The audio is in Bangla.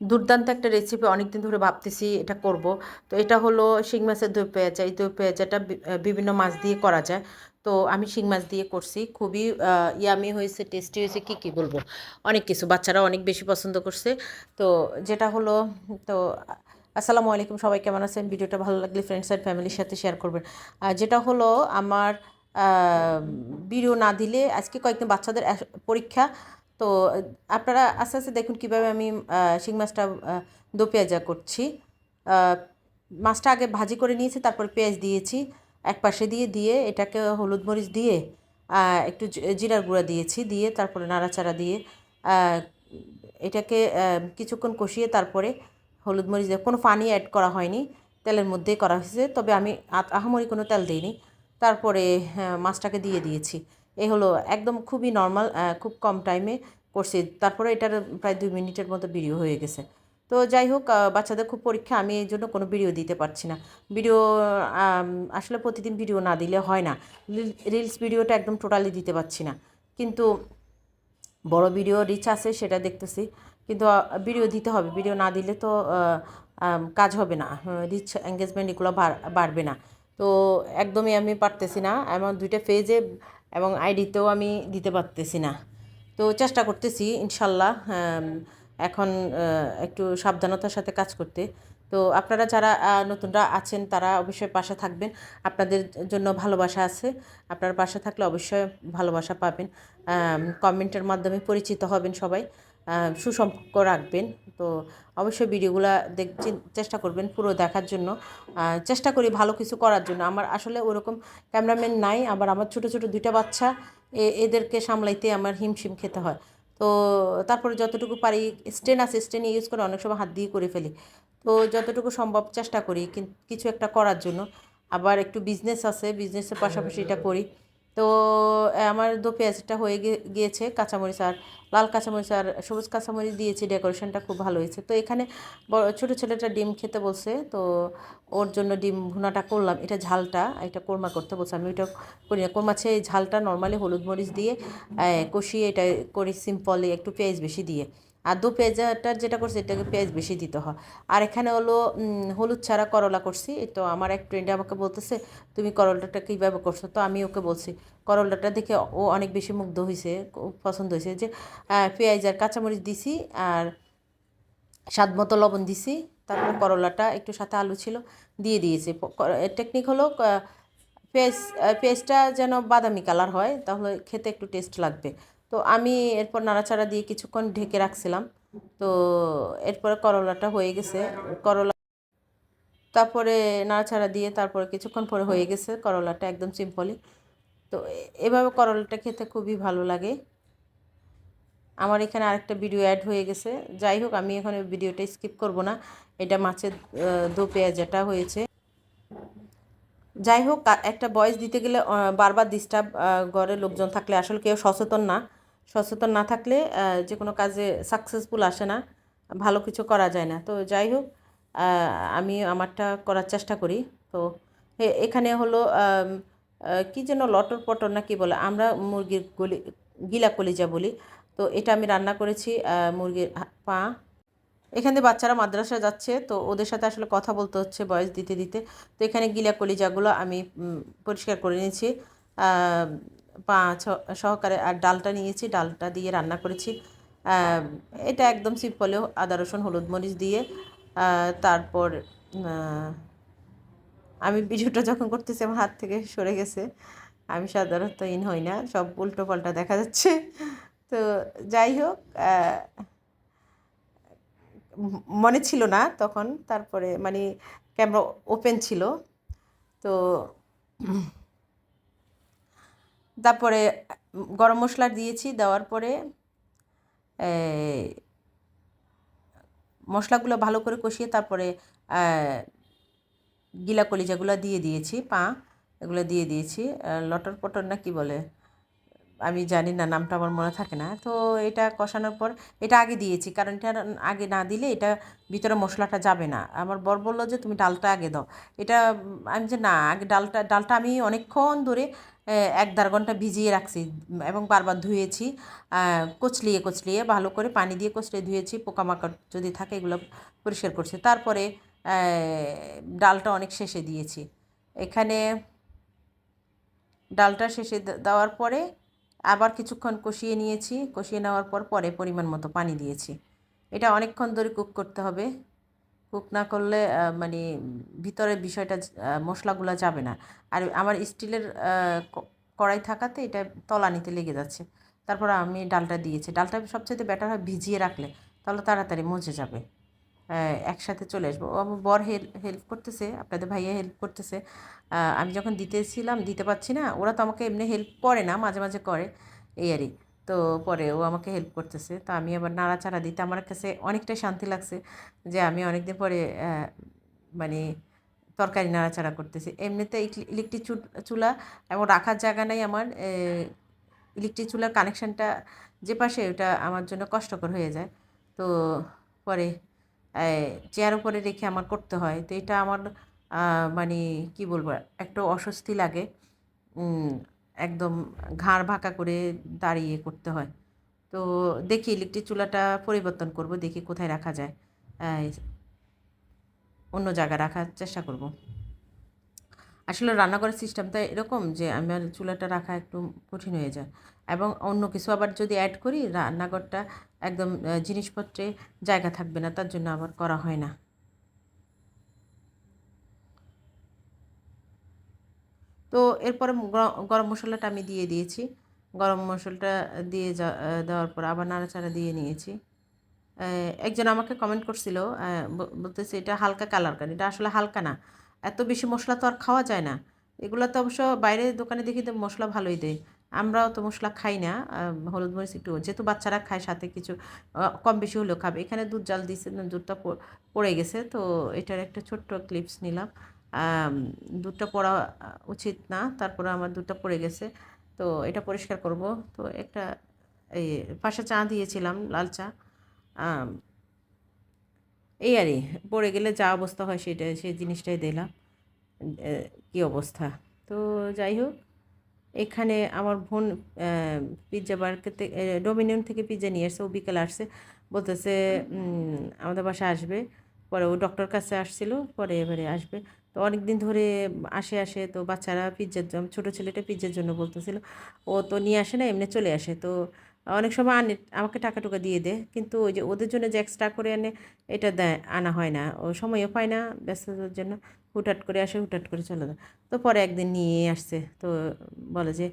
দুর্দান্ত একটা রেসিপি অনেক দিন ধরে ভাবতেছি এটা করব। তো এটা হলো শিং মাছের দই পেঁয়াজা। এই দই পেঁয়াজাটা বিভিন্ন মাছ দিয়ে করা যায়। তো আমি শিং মাছ দিয়ে করছি। খুবই ইয়ামি হয়েছে টেস্টি হয়েছে, কি কি বলব? অনেক কিছু। বাচ্চারা অনেক বেশি পছন্দ করছে। তো যেটা হলো, তো, আসসালামু আলাইকুম, সবাই কেমন আছেন? ভিডিওটা ভালো লাগলে ফ্রেন্ডস অ্যান্ড ফ্যামিলির সাথে শেয়ার করবেন। আর যেটা হলো, আমার ভিডিও না দিলে আজকে কয়েকদিন বাচ্চাদের পরীক্ষা তো আপনারা আস্তে আস্তে দেখুন কীভাবে আমি শিং মাছটা দো পেঁয়াজা করছি। মাছটা আগে ভাজি করে নিয়েছি তারপর পেঁয়াজ দিয়েছি এক পাশে দিয়ে দিয়ে এটাকে হলুদ মরিচ দিয়ে একটু জিরার গুঁড়া দিয়েছি দিয়ে তারপরে নাড়াচাড়া দিয়ে এটাকে কিছুক্ষণ কষিয়ে তারপরে হলুদ মরিচ দিয়ে কোনো পানি অ্যাড করা হয়নি তেলের মধ্যেই করা হয়েছে তবে আমি আহামরি কোনো তেল দিইনি। তারপরে হ্যাঁ, মাছটাকে দিয়ে দিয়েছি। এ হলো একদম খুবই নর্মাল খুব কম টাইমে করছি। তারপরে এটার প্রায় দুই মিনিটের মতো ভিডিও হয়ে গেছে। তো যাই হোক বাচ্চাদের খুব পরীক্ষা, আমি এই জন্য কোনো ভিডিও দিতে পারছি না। ভিডিও আসলে প্রতিদিন ভিডিও না দিলে হয় না। রিলস ভিডিওটা একদম টোটালি দিতে পারছি না। কিন্তু বড় ভিডিও রিচ আছে, সেটা দেখতেছি। কিন্তু ভিডিও দিতে হবে। ভিডিও না দিলে তো কাজ হবে না। রিচ এঙ্গেজমেন্ট এগুলো বাড়- বাড়বে না। তো একদমই আমি পারতেছি না। এমন দুইটা পেজে এবং আইডিতেও আমি দিতে পারতেছি না। তো চেষ্টা করতেছি, ইনশাল্লাহ এখন একটু সাবধানতার সাথে কাজ করতে। তো আপনারা যারা নতুনরা আছেন, তারা অবশ্যই পাশে থাকবেন। আপনাদের জন্য ভালোবাসা আছে। আপনার পাশে থাকলে অবশ্যই ভালোবাসা পাবেন। কমেন্টের মাধ্যমে পরিচিত হবেন সবাই। সুসম্পর্ক রাখবেন। তো অবশ্যই ভিডিওগুলো দেখ চেষ্টা করবেন পুরো দেখার জন্য। চেষ্টা করি ভালো কিছু করার জন্য। আমার আসলে ওরকম ক্যামেরাম্যান নাই, আবার আমার ছোট ছোট দুইটা বাচ্চা এদেরকে সামলাইতে আমার হিমশিম খেতে হয়। তো তারপরে যতটুকু পারি স্টেন আছে, স্টেন ইউজ করে অনেক সময় হাত দিয়ে করে ফেলি। তো যতটুকু সম্ভব চেষ্টা করি কিছু একটা করার জন্য। আবার একটু বিজনেস আছে বিজনেসের পাশাপাশি এটা করি। তো আমার দো পেঁয়াজটা হয়ে গিয়েছে কাঁচামরিচ আর লাল কাঁচামরিচ আর সবুজ কাঁচামরিচ দিয়েছি, ডেকোরেশনটা খুব ভালো হয়েছে। তো এখানে ছোটো ছেলেটা ডিম খেতে বলছে, তো ওর জন্য ডিম ভুনাটা করলাম। এটা ঝালটা, এটা কোরমা করতে বলছে। আমি ওইটা করি না। কোরমা এই ঝালটা নর্মালি হলুদ মরিচ দিয়ে কষিয়ে এটা করি, সিম্পলি একটু পেঁয়াজ বেশি দিয়ে। আর দু পেঁয়াজটার যেটা করছি, এটাকে পেঁয়াজ বেশি দিতে হয়। আর এখানে হলো হলুদ ছাড়া করলা করছি। তো আমার এক ফ্রেন্ডে আমাকে বলতেছে, তুমি করলাটা কীভাবে করছ? তো আমি ওকে বলছি, করলাটা দেখে ও অনেক বেশি মুগ্ধ হয়েছে পছন্দ হয়েছে যে পেঁয়াজ আর কাঁচামরিচ দিছি আর স্বাদ মতো লবণ দিছি। তারপর করলাটা একটু সাথে আলু ছিল, দিয়ে দিয়েছি। টেকনিক হলো পেঁয়াজ পেঁয়াজটা যেন বাদামি কালার হয়, তাহলে খেতে একটু টেস্ট লাগবে। তো আমি এরপর নাড়াচাড়া দিয়ে কিছুক্ষণ ঢেকে রাখছিলাম। তো এরপরে করলাটা হয়ে গেছে। করলা তারপরে নাড়াচাড়া দিয়ে তারপরে কিছুক্ষণ পরে হয়ে গেছে করলাটা একদম সিম্পলি তো এভাবে করলাটা খেতে খুবই ভালো লাগে। আমার এখানে আরেকটা ভিডিও অ্যাড হয়ে গেছে। যাই হোক, আমি এখানে ভিডিওটা স্কিপ করব না। এটা মাছের দো পেঁয়াজাটা হয়েছে। যাই হোক একটা বয়স দিতে গেলে বারবার ডিস্টার্ব ঘরে লোকজন থাকলে আসলে কেউ সচেতন না। সচেতন না থাকলে যে কোনো কাজে সাকসেসফুল আসে না, ভালো কিছু করা যায় না। তো যাই হোক আমি আমারটা করার চেষ্টা করি। তো এখানে হলো কি যেন লটর পটর না কি বলে, আমরা মুরগির গলি, গিলা কলিজা বলি। তো এটা আমি রান্না করেছি মুরগির পা। এখানে বাচ্চারা মাদ্রাসা যাচ্ছে, তো ওদের সাথে আসলে কথা বলতে হচ্ছে, বয়স দিতে দিতে। তো এখানে গিলা কলিজাগুলো আমি পরিষ্কার করে নিয়েছি। সহকারে আর ডালটা নিয়েছি, ডালটা দিয়ে রান্না করেছি। এটা একদম সিম্পলে আদা, রসুন, হলুদ মরিচ দিয়ে। তারপর আমি ভিডিওটা যখন করতেছি আমার হাত থেকে সরে গেছে। আমি সাধারণত ইন হই না, সব উল্টো পাল্টা দেখা যাচ্ছে। তো যাই হোক মনে ছিল না তখন, তারপরে মানে ক্যামেরা ওপেন ছিল। তো তারপরে, গরম মশলা দিয়েছি, দেওয়ার পরে মশলাগুলো ভালো করে কষিয়ে তারপরে গিলা কলিজাগুলো দিয়ে দিয়েছি, পা, এগুলো দিয়ে দিয়েছি। লটর পটর না কি বলে? আমি জানি না, নামটা আমার মনে থাকে না। তো এটা কষানোর পর, এটা আগে দিয়েছি, কারণ এটা আগে না দিলে এটা ভিতরে মশলাটা যাবে না। আমার বর বলল যে, তুমি ডালটা আগে দাও। এটা, আমি যে, না, আগে ডালটা ডালটা আমি অনেকক্ষণ ধরে এক দেড় ঘণ্টা ভিজিয়ে রাখছি এবং বারবার ধুয়েছি। কচলিয়ে কচলিয়ে ভালো করে পানি দিয়ে কচলিয়ে ধুয়েছি, পোকামাকড় যদি থাকে এগুলো পরিষ্কার করছি। তারপরে ডালটা অনেক শেষে দিয়েছি। এখানে ডালটা শেষে দেওয়ার পরে আবার কিছুক্ষণ কষিয়ে নিয়েছি। কষিয়ে নেওয়ার পর পরে পরিমাণ মতো পানি দিয়েছি। এটা অনেকক্ষণ ধরে কুক করতে হবে। কুক না করলে মানে ভিতরের বিষয়টা মশলাগুলো যাবে না। আর আমার স্টিলের কড়াই থাকাতে এটা তলানিতে লেগে যাচ্ছে। তারপর আমি ডালটা দিয়েছি। ডালটা সবচেয়ে বেটার হয় ভিজিয়ে রাখলে, তাহলে তাড়াতাড়ি মজে যাবে। একসাথে চলে আসব। ও আমার বর হেল্প হেল্প করতেছে, আপনাদের ভাইয়া হেল্প করতেছে। আমি যখন দিতেছিলাম, দিতে পারছি না, ওরা তো আমাকে এমনি হেল্প করে না, মাঝে মাঝে করে, এই আরই তো পরে ও আমাকে হেল্প করতেছে। তো আমি আবার নাড়াচাড়া দিতে আমার কাছে অনেকটাই শান্তি লাগছে যে আমি অনেকদিন পরে মানে তরকারি নাড়াচাড়া করতেছি। এমনিতে ইলেকট্রিক চুলা এবং রাখার জায়গা নেই আমার ইলেকট্রিক চুলার কানেকশানটা যে পাশে ওটা আমার জন্য কষ্টকর হয়ে যায়। তো পরে চেয়ার উপরে রেখে আমার করতে হয়। তো এটা আমার মানে কি বলব, একটু অস্বস্তি লাগে। একদম ঘাড় ভাকা করে দাঁড়িয়ে করতে হয়। তো দেখি ইলেকট্রিক চুলাটা পরিবর্তন করব, দেখি কোথায় রাখা যায়। অন্য জায়গায় রাখার চেষ্টা করব। আসলে রান্নাঘরের সিস্টেমটা এরকম যে আমার চুলাটা রাখা একটু কঠিন হয়ে যায় এবং অন্য কিছু আবার যদি অ্যাড করি, রান্নাঘরটা একদম জিনিসপত্রে জায়গা থাকবে না, তার জন্য আবার করা হয় না। তো এরপরে গরম মশলাটা আমি দিয়ে দিয়েছি। গরম মশলাটা দিয়ে দেওয়ার পর আবার নাড়াচাড়া দিয়ে নিয়েছি। একজন আমাকে কমেন্ট করছিল বলতেছে এটা হালকা কালার কান? এটা আসলে হালকা না। এত বেশি মশলা তো আর খাওয়া যায় না। এগুলো তো অবশ্য বাইরে দোকানে দেখি তো মশলা ভালোই দেয়। আমরাও তো মশলা খাই না হলুদ মরিচ একটু। যেহেতু বাচ্চারা খায়, সাথে কিছু কম বেশি হলেও খাবে। এখানে দুধ জাল দিয়েছে দুধটা পড়ে গেছে। তো এটার একটা ছোট্ট ক্লিপস নিলাম। দুধটা পড়া উচিত না। তারপরে আমার দুধটা পড়ে গেছে। তো এটা পরিষ্কার করব। তো একটা, এই পাশে চা দিয়েছিলাম, লাল চা। এই আরই পড়ে গেলে যা অবস্থা হয় সেটা সেই জিনিসটাই দিলাম। কী অবস্থা? তো যাই হোক, এখানে আমার বোন পিৎজা বার্কে ডোমিনিয়ন থেকে পিৎজা নিয়ে আসছে। ও বিকেলে আসছে। বলতেছে আমাদের বাসায় আসবে। পরে ও ডক্টর কাছে আসছিল। পরে এবারে আসবে। তো অনেক দিন ধরে আসে আসে তো বাচ্চারা পিজ্জার জন্য, ছোটো ছেলেটা পিজ্জার জন্য বলতেছিল। ও তো নিয়ে আসে না, এমনি চলে আসে। তো অনেক সময় আনে, আমাকে টাকা টুকা দিয়ে দেয় কিন্তু ওই যে ওদের জন্য যে এক্সট্রা করে আনে, এটা দেয়, আনা হয় না। ও সময়ও পায় না ব্যস্ততার জন্য। হুটহাট করে আসে, হুটহাট করে চলে যায়। তো পরে একদিন নিয়ে আসছে। তো বলে যে